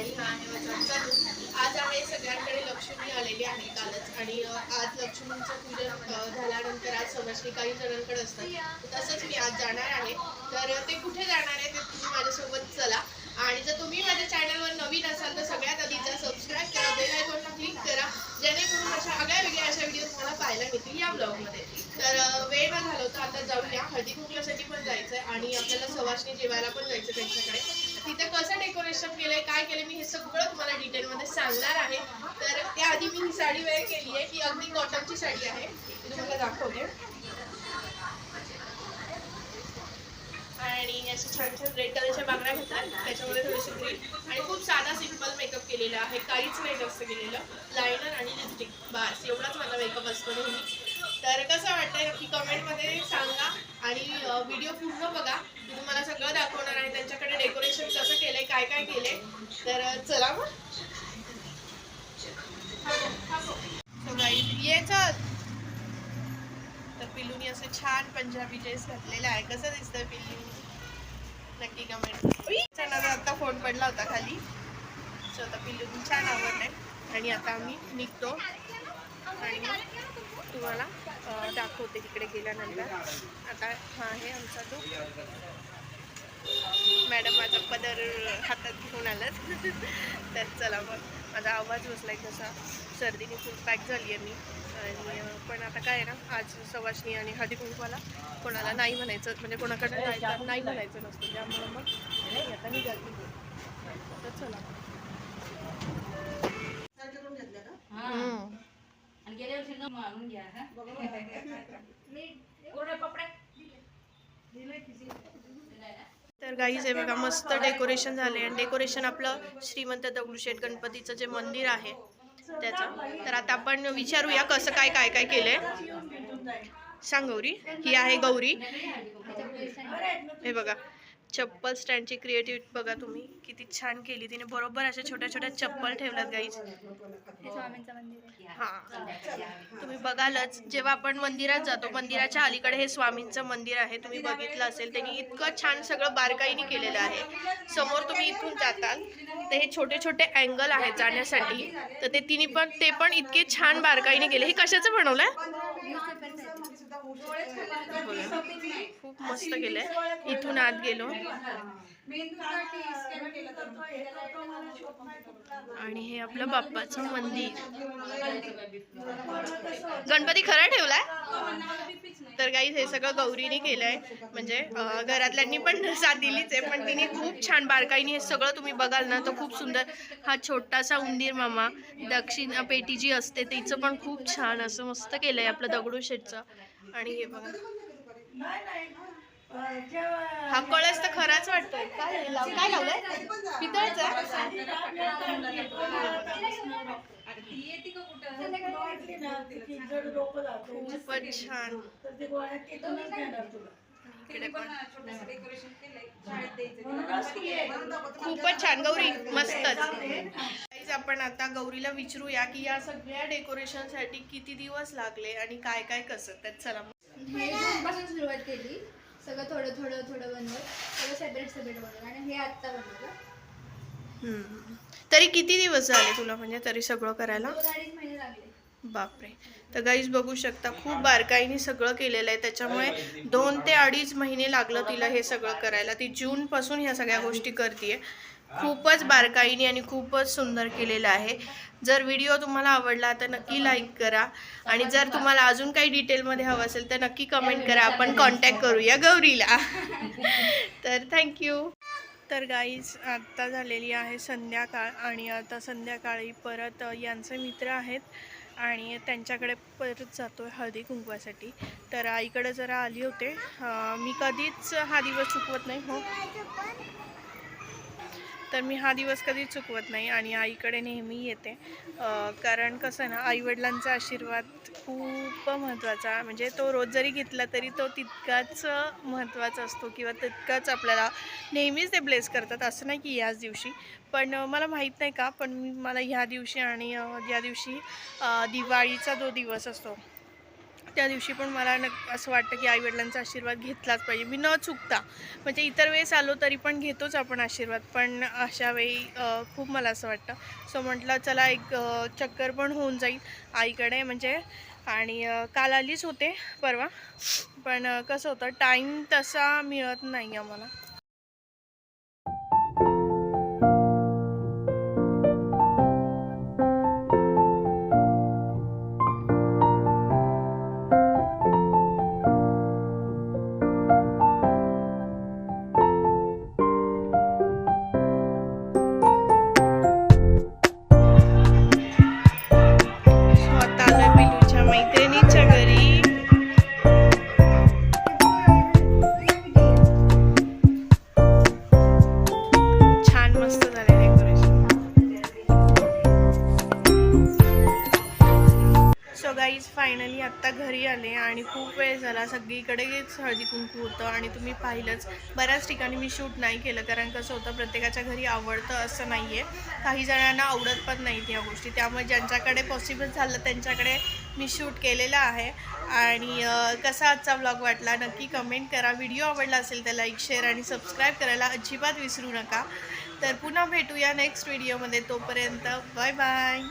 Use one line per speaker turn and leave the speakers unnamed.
आज आहे सगळ्यांकडे लक्ष्मी आलेली आहे कालच. आणि आज लक्ष्मीचं पूजन झाल्यानंतर आज समजली काही जणांकडे असतात. तसंच मी आज जाणार आहे. तर ते कुठे जाणार आहे ते तुम्ही माझ्यासोबत चला. आणि जर तुम्ही माझ्या चॅनलवर नवीन असाल तर सगळ्यात आधीचा सबस्क्राईब करा बेल आयकॉनला क्लिक करा. जेणेकरून अशा आगळ्या वेगळ्या अशा व्हिडिओ तुम्हाला पाहायला मिळतील या ब्लॉगमध्ये तर वेळ न घालवता आता जाऊया. हळदी कुंकल्यासाठी पण जायचं आहे आणि आपल्याला सवासणी जेवायला पण जायचं त्यांच्याकडे. तिथे कसं डेकोरेशन केलंय काय केलंय मी हे सगळं तुम्हाला डिटेलमध्ये सांगणार आहे. तर त्याआधी मी ही साडी वेळ केली आहे. ही अगदी कॉटनची साडी आहे. ती तुम्हाला दाखवते. आणि असे छान छान रेड कलरच्या बांगड्या घेतात त्याच्यामध्ये थोडीशी ग्रीन आणि खूप साधा सिंपल मेकअप केलेला आहे. काहीच नाही जास्त केलेलं. लायनर आणि लिपस्टिक बास एवढाच माझा मेकअप असतो नेहमी. तर कसं वाटतंय नक्की कमेंटमध्ये सांगा आणि व्हिडिओ पूर्ण बघा. मी तुम्हाला सगळं दाखवणार आहे त्यांच्याकडे डेकोरेशन कसं केलंय काय काय केलंय. तर चला मग. ये चल. तर पिल्लूनी असं छान पंजाबी ड्रेस घातलेला आहे. कसं दिसतंय पिल्लू नक्की कमेंट आता फोन पडला होता खाली. सो आता पिल्लूनी छान आवडलाय आणि आता आम्ही निघतो. आणि तुम्हाला दाखवते तिकडे गेल्यानंतर. आता हा आहे आमचा तो मॅडम माझा पदर हातात घेऊन आलाच तर चला मग माझा आवाज बसला आहे तसा सर्दीने फुल पॅक झाली आहे मी. आणि पण आता काय आहे ना आज सवासणी आणि हळदी कुंकवाला कोणाला नाही म्हणायचं म्हणजे कोणाकडे नाही म्हणायचं नसतं. त्यामुळं मग नाही आता निघाली तर चला.
घ्या हा
तर गाईज आहे बघा मस्त डेकोरेशन झाले आणि डेकोरेशन आपलं श्रीमंत दगडूशेठ गणपतीचं जे मंदिर आहे त्याचं. तर आता आपण विचारूया कसं काय काय काय केलंय. सांग गौरी. ही आहे गौरी. हे बघा. चप्पल स्टँडची क्रिएटिव्हिटी बघा तुम्ही. किती छान केली तिने. बरोबर अशा छोट्या छोट्या चप्पल ठेवल्यात गाईज हा तुम्ही बघालच. जेव्हा आपण मंदिरात जातो मंदिराच्या अलीकडे हे स्वामींचं मंदिर आहे. तुम्ही बघितलं असेल त्यांनी इतकं छान सगळं बारकाईने केलेलं आहे. समोर तुम्ही इथून जाताल. तर हे छोटे छोटे अँगल आहेत जाण्यासाठी. तर ते तिने पण ते पण इतके छान बारकाईने केले. हे कशाचं बनवलंय? खूप मस्त केलंय. इथून आत गेलो. आणि हे आपलं बाप्पाचं मंदिर. गणपती खरा ठेवलाय? तर काही हे सगळं गौरीने केलंय. म्हणजे घरातल्यांनी पण साथ दिलीच आहे पण तिने खूप छान बारकाईने हे सगळं तुम्ही बघाल ना तर खूप सुंदर. हा छोटासा उंदीर मामा दक्षिण पेटी जी असते तिचं पण खूप छान असं मस्त केलंय आपलं दगडूशेठचं. आणि हे बघा. हा कळस तर खराच वाटतोय. काय लाव- काय लावलंय? पितळचा? खूपच छान. इकडे पण. खूपच छान. गौरी मस्तच. आपण आता गौरीला विचारूया की या सगळ्या डेकोरेशनसाठी किती दिवस लागले आणि काय काय कसं? तर चला
सुरुवात केली. सगळं थोडं थोडं थोडं बनवत सगळं सेपरेट सेपरेट बनवलं आणि हे आत्ता बनवलं.
हम्म. तरी किती दिवस झाले तुला म्हणजे तरी सगळं करायला?
दोन अडीच महिने लागले.
बापरे. तर गाईज बघू शकता खूप बारकाईने सगळं केलेलं आहे. त्याच्यामुळे दोन ते अडीच महिने लागलं तिला हे सगळं करायला. ती जूनपासून ह्या सगळ्या गोष्टी करते खूपच बारकाईने आणि खूपच सुंदर केलेलं आहे. जर व्हिडिओ तुम्हाला आवडला तर नक्की लाईक करा. आणि जर तुम्हाला अजून काही डिटेलमध्ये हवं असेल तर नक्की कमेंट करा. आपण कॉन्टॅक्ट करूया गौरीला. तर थँक्यू तर गाईज आत्ता झालेली आहे संध्याकाळ आणि आता संध्याकाळी परत यांचे मित्र आहेत आणि त्यांच्याकडे परत जातो आहे हळदी कुंकवासाठी. तर आईकडे जरा आली होते. मी कधीच हा दिवस चुकवत नाही हो. तर मी हा दिवस कधीच चुकवत नाही आणि आईकडे नेहमी येते. कारण कसं ना आईवडिलांचा आशीर्वाद खूप महत्त्वाचा. म्हणजे तो रोज जरी घेतला तरी तो तितकाच महत्त्वाचा असतो किंवा तितकाच आपल्याला नेहमीच ते ब्लेस करतात. असं नाही की याच दिवशी. पण मला माहीत नाही का पण मला ह्या दिवशी आणि या दिवशी दिवाळीचा जो दिवस असतो त्या दिवशी पण मला नक असं वाटतं की आईवडिलांचा आशीर्वाद घेतलाच पाहिजे. मी न चुकता म्हणजे इतर वेळेस आलो तरी पण घेतोच आपण आशीर्वाद. पण अशा वेळी खूप मला असं वाटतं. सो म्हटलं चला एक चक्कर पण होऊन जाईल आईकडे म्हणजे. आणि काल आलीच होते परवा. पण कसं होतं टाईम तसा मिळत नाही आम्हाला. फायनली आत्ता घरी आले आणि खूप वेळ झाला. सगळीकडेच हळदी कुंकू होतं आणि तुम्ही पाहिलंच. बऱ्याच ठिकाणी मी शूट नाही केलं कारण कसं होतं प्रत्येकाच्या घरी आवडतं असं नाही आहे काही जणांना आवडत पण नाहीत या गोष्टी. त्यामुळे ज्यांच्याकडे पॉसिबल झालं त्यांच्याकडे मी शूट केलेलं आहे. आणि कसा आजचा ब्लॉग वाटला नक्की कमेंट करा. व्हिडिओ आवडला असेल तर लाईक शेअर आणि सबस्क्राईब करायला अजिबात विसरू नका. तर पुन्हा भेटूया नेक्स्ट व्हिडिओमध्ये तोपर्यंत बाय बाय